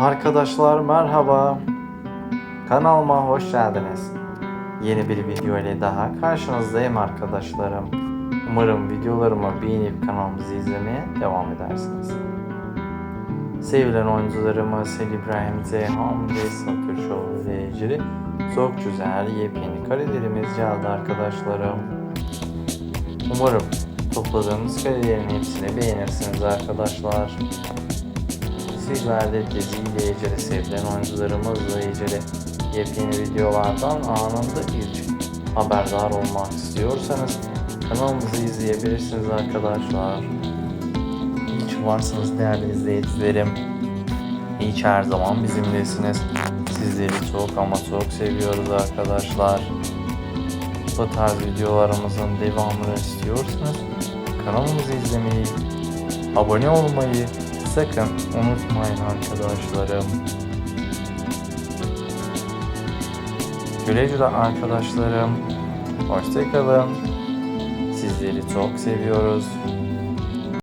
Arkadaşlar merhaba. Kanalıma hoş geldiniz. Yeni bir video ile daha karşınızdayım arkadaşlarım. Umarım videolarımı beğenip kanalımızı izlemeye devam edersiniz. Sevilen oyuncularımız Selin İbrahim Zeyhan ve Satürşoğlu ile ilgili çok güzel yepyeni karelerimiz geldi arkadaşlarım. Umarım topladığımız karelerin hepsini beğenirsiniz arkadaşlar. Sizler de diziyle ilgili sevilen oyuncularımızla ilgili yepyeni videolardan anında ilk haberdar olmak istiyorsanız kanalımızı izleyebilirsiniz arkadaşlar. İyi ki varsınız değerli izleyicilerim. İyi ki her zaman bizimlesiniz. Sizleri çok ama çok seviyoruz arkadaşlar. Bu tarz videolarımızın devamını istiyorsanız kanalımızı izlemeyi, abone olmayı sakın unutmayın arkadaşlarım. Güle güle arkadaşlarım. Hoşçakalın. Sizleri çok seviyoruz.